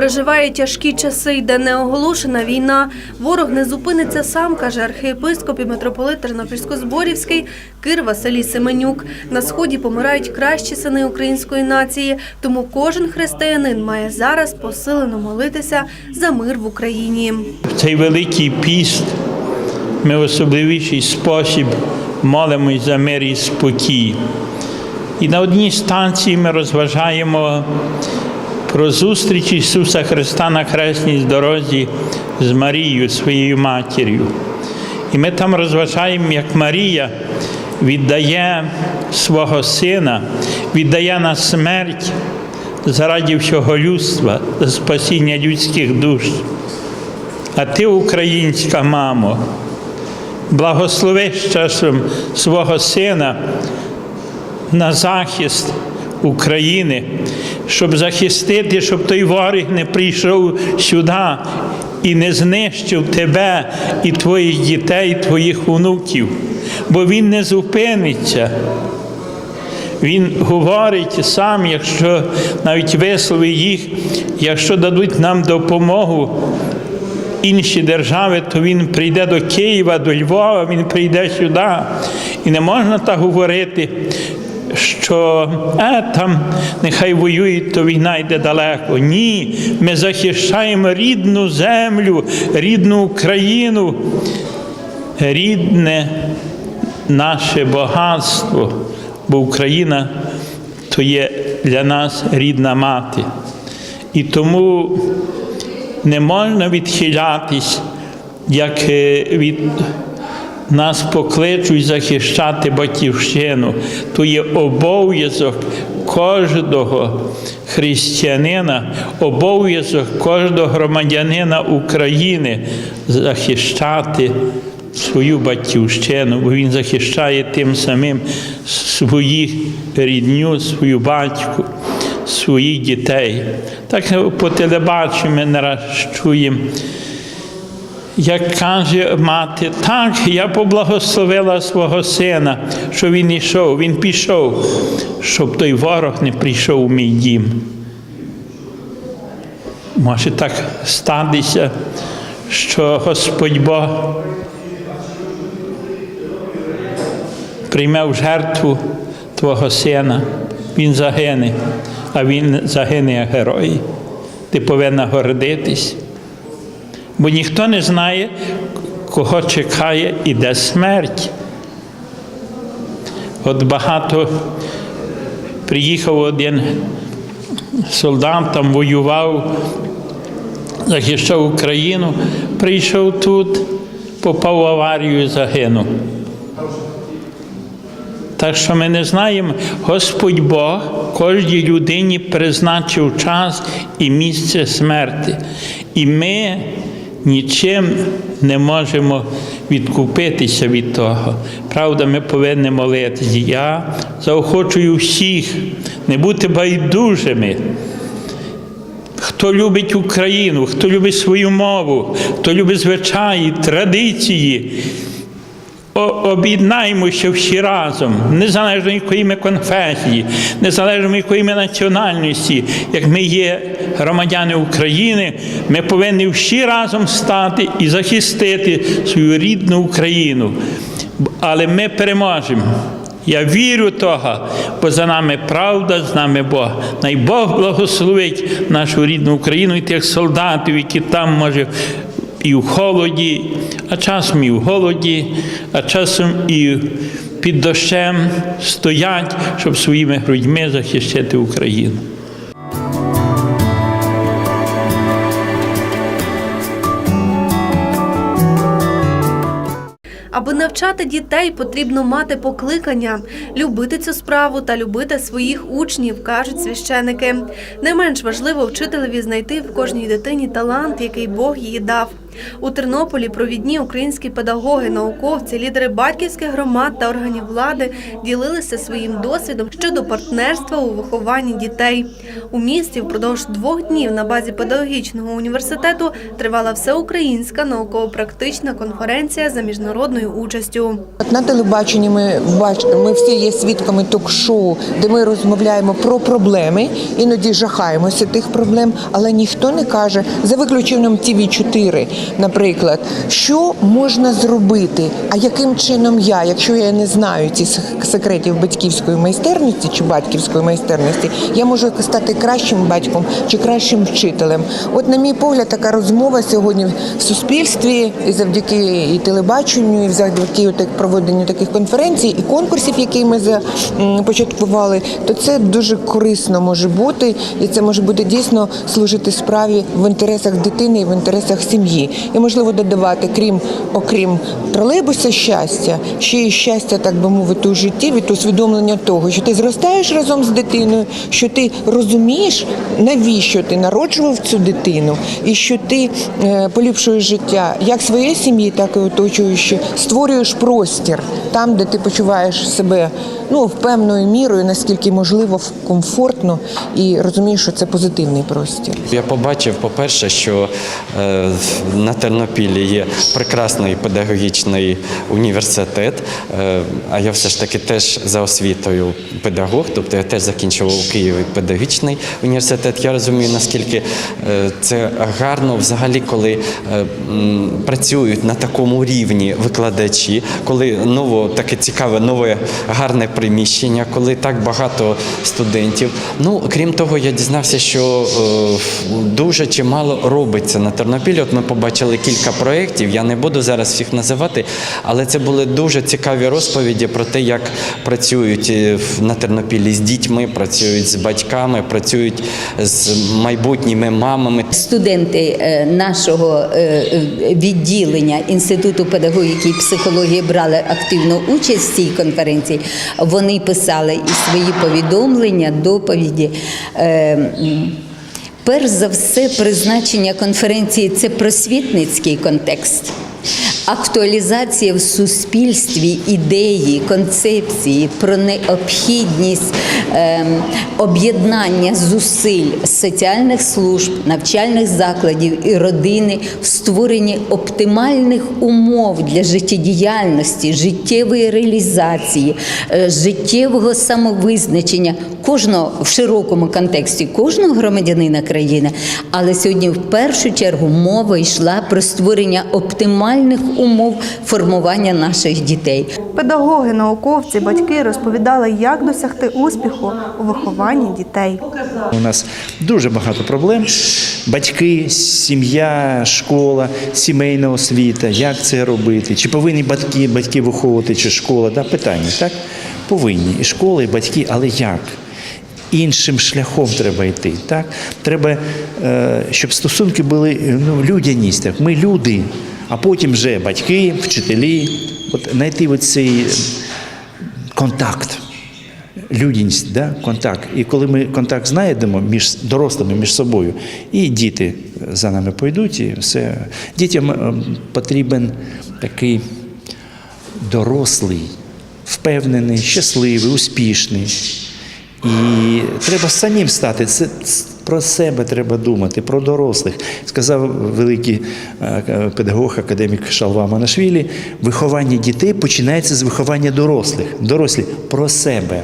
Переживає тяжкі часи, йде неоголошена війна. Ворог не зупиниться сам, каже архієпископ і митрополит Тернопільсько-Зборівський Кир Василій Семенюк. На сході помирають кращі сини української нації, тому кожен християнин має зараз посилено молитися за мир в Україні. В цей великий піст ми в особливіший спосіб молимось за мир і спокій. І на одній станції ми розважаємо про зустріч Ісуса Христа на хресній дорозі з Марією, своєю матір'ю. І ми там розважаємо, як Марія віддає свого сина, віддає на смерть заради всього людства, спасіння людських душ. А ти, українська мамо, благослови часом свого сина на захист України, щоб захистити, щоб той ворог не прийшов сюди і не знищив тебе і твоїх дітей, твоїх онуків, бо він не зупиниться. Він говорить сам, якщо навіть вислови їх, якщо дадуть нам допомогу інші держави, то він прийде до Києва, до Львова, він прийде сюди. І не можна так говорити, що е, там нехай воюють, то війна йде далеко. Ні, ми захищаємо рідну землю, рідну Україну, рідне наше багатство, бо Україна то є для нас рідна мати. І тому не можна відхилятись, як е, від нас покличуть захищати батьківщину. То є обов'язок кожного християнина, обов'язок кожного громадянина України захищати свою батьківщину, бо він захищає тим самим своїх рідню, свою батьку, своїх дітей. Так по телебаченню ми не раз чуємо. Як каже мати, так, я поблагословила свого сина, що він йшов, він пішов, щоб той ворог не прийшов у мій дім. Може так статися, що Господь Бог прийме в жертву Твого сина, він загине, а він загине як герой. Ти повинна гордитись. Бо ніхто не знає, кого чекає і де смерть. От багато приїхав один солдат, там воював, захищав Україну, прийшов тут, попав в аварію і загинув. Так що ми не знаємо, Господь Бог кожній людині призначив час і місце смерти. І ми нічим не можемо відкупитися від того. Правда, ми повинні молитися. Я заохочую всіх не бути байдужими. Хто любить Україну, хто любить свою мову, хто любить звичаї, традиції. Об'єднаємося всі разом, незалежно якої ми конфесії, незалежно якої ми національності, як ми є громадяни України, ми повинні всі разом стати і захистити свою рідну Україну. Але ми переможемо. Я вірю того, бо за нами правда, з нами Бог. Най Бог благословить нашу рідну Україну і тих солдатів, які там може і в холоді, а часом і в голоді, а часом і під дощем стоять, щоб своїми грудьми захищати Україну. Аби навчати дітей, потрібно мати покликання, любити цю справу та любити своїх учнів, кажуть священики. Не менш важливо вчителеві знайти в кожній дитині талант, який Бог їй дав. У Тернополі провідні українські педагоги, науковці, лідери батьківських громад та органів влади ділилися своїм досвідом щодо партнерства у вихованні дітей. У місті впродовж двох днів на базі педагогічного університету тривала всеукраїнська науково-практична конференція за міжнародною участю. На телебаченні ми ми всі є свідками ток-шоу, де ми розмовляємо про проблеми, іноді жахаємося тих проблем, але ніхто не каже за виключенням tv 4 наприклад, що можна зробити, а яким чином я, якщо я не знаю ці сек- секретів батьківської майстерності чи батьківської майстерності, я можу стати кращим батьком чи кращим вчителем. От, на мій погляд, така розмова сьогодні в суспільстві і завдяки і телебаченню, і завдяки проведенню таких конференцій і конкурсів, які ми започаткували, то це дуже корисно може бути, і це може бути дійсно служити справі в інтересах дитини і в інтересах сім'ї. І можливо додавати, крім окрім тролейбуса щастя, ще й щастя, так би мовити, у житті від усвідомлення того, що ти зростаєш разом з дитиною, що ти розумієш, навіщо ти народжував цю дитину, і що ти е, поліпшуєш життя як своєї сім'ї, так і оточуючи, створюєш простір там, де ти почуваєш себе ну в певною мірою, наскільки можливо комфортно, і розумієш, що це позитивний простір. Я побачив, по-перше, що е, на Тернопіллі є прекрасний педагогічний університет, е, а я все ж таки теж за освітою педагог, тобто я теж закінчував у Києві педагогічний університет. Я розумію, наскільки е, це гарно взагалі, коли працюють на такому рівні викладачі, коли ново таке цікаве, нове гарне приміщення, коли так багато студентів. Ну, крім того, я дізнався, що е, дуже чимало робиться на Тернопілі. От ми побачили кілька проєктів, я не буду зараз всіх називати, але це були дуже цікаві розповіді про те, як працюють е, на Тернопілі з дітьми, працюють з батьками, працюють з майбутніми мамами. Студенти е, нашого відділення Інституту педагогіки і психології брали активну участь в цій конференції. Вони писали і свої повідомлення, доповіді. Е, Перш за все, призначення конференції це просвітницький контекст. Актуалізація в суспільстві ідеї, концепції про необхідність ем, об'єднання зусиль соціальних служб, навчальних закладів і родини в створенні оптимальних умов для життєдіяльності, життєвої реалізації, е, життєвого самовизначення кожного в широкому контексті кожного громадянина країни. Але сьогодні в першу чергу мова йшла про створення оптимальних умов формування наших дітей. Педагоги, науковці, батьки розповідали, як досягти успіху у вихованні дітей. У нас дуже багато проблем. Батьки, сім'я, школа, сімейна освіта, як це робити? Чи повинні батьки, батьки виховувати, чи школа? Да, питання, так? Повинні. І школа, і батьки, але як? Іншим шляхом треба йти. Так? Треба, е, щоб стосунки були ну, людяність. Так? Ми люди, а потім вже батьки, вчителі. От знайти оцей контакт людяність, да? контакт. І коли ми контакт знайдемо між дорослими, між собою, і діти за нами пойдуть, і все. Дітям е, потрібен такий дорослий, впевнений, щасливий, успішний. І треба самим стати. Це про себе треба думати, про дорослих. Сказав великий е, педагог, академік Шалва Манашвілі, виховання дітей починається з виховання дорослих. Дорослі про себе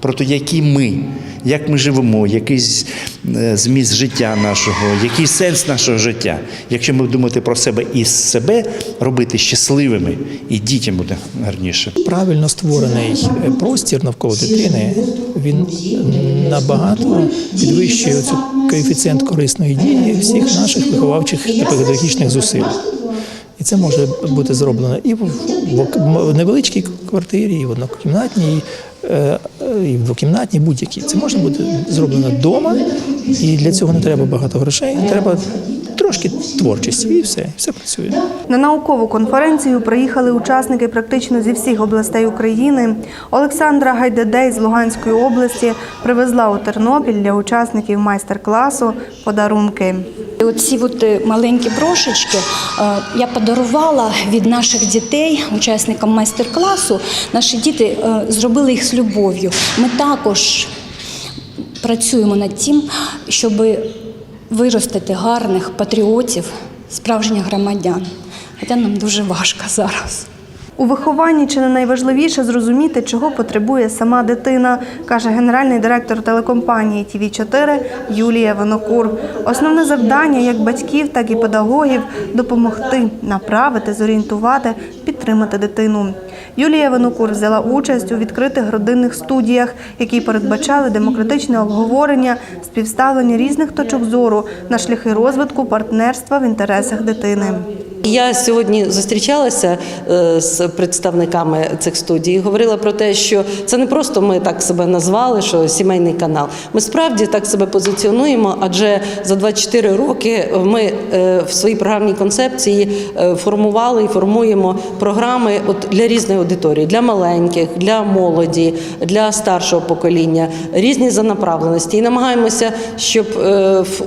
про те, які ми, як ми живемо, який е, зміст життя нашого, який сенс нашого життя. Якщо ми думати про себе і себе робити щасливими, і дітям буде гарніше. правильно створений е, простір навколо дитини, він набагато підвищує цю коефіцієнт корисної дії всіх наших виховавчих та педагогічних зусиль. І це може бути зроблено і в, невеличкій квартирі, і в однокімнатній, е, і в двокімнатній, будь-якій. Це може бути зроблено вдома, і для цього не треба багато грошей, треба трошки творчості, і все, все працює. На наукову конференцію приїхали учасники практично зі всіх областей України. Олександра Гайдедей з Луганської області привезла у Тернопіль для учасників майстер-класу подарунки. Оці от е, маленькі брошечки е, я подарувала від наших дітей, учасникам майстер-класу. Наші діти е, зробили їх з любов'ю. Ми також працюємо над тим, щоб виростити гарних патріотів, справжніх громадян. Хоча нам дуже важко зараз. У вихованні чи не найважливіше зрозуміти, чого потребує сама дитина, каже генеральний директор телекомпанії тв 4 Юлія Винокур. Основне завдання як батьків, так і педагогів допомогти, направити, зорієнтувати, підтримати дитину. Юлія Винокур взяла участь у відкритих родинних студіях, які передбачали демократичне обговорення, співставлення різних точок зору на шляхи розвитку партнерства в інтересах дитини. Я сьогодні зустрічалася е, з представниками цих студій. Говорила про те, що це не просто ми так себе назвали, що сімейний канал. Ми справді так себе позиціонуємо, адже за 24 роки ми е, в своїй програмній концепції е, формували і формуємо програми от для різної аудиторії, для маленьких, для молоді, для старшого покоління, різні за направленості. І намагаємося, щоб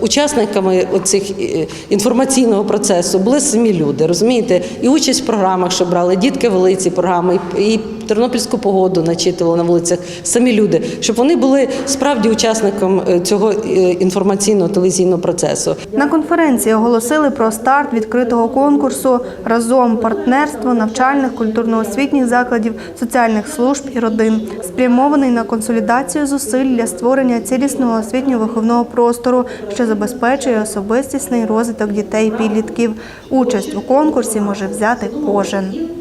учасниками оцих е, інформаційного процесу були самі люди, розумієте? І участь в програмах, що брали дітки вели ці програми, і тернопільську погоду начитували на вулицях самі люди, щоб вони були справді учасником е, цього е, інформаційного телевізійного процесу. На конференції оголосили про старт відкритого конкурсу разом партнерство навчальних культурно-освітніх закладів, соціальних служб і родин, спрямований на консолідацію зусиль для створення цілісного освітньо-виховного простору, що забезпечує особистісний розвиток дітей і підлітків. Участь у конкурсі може взяти кожен.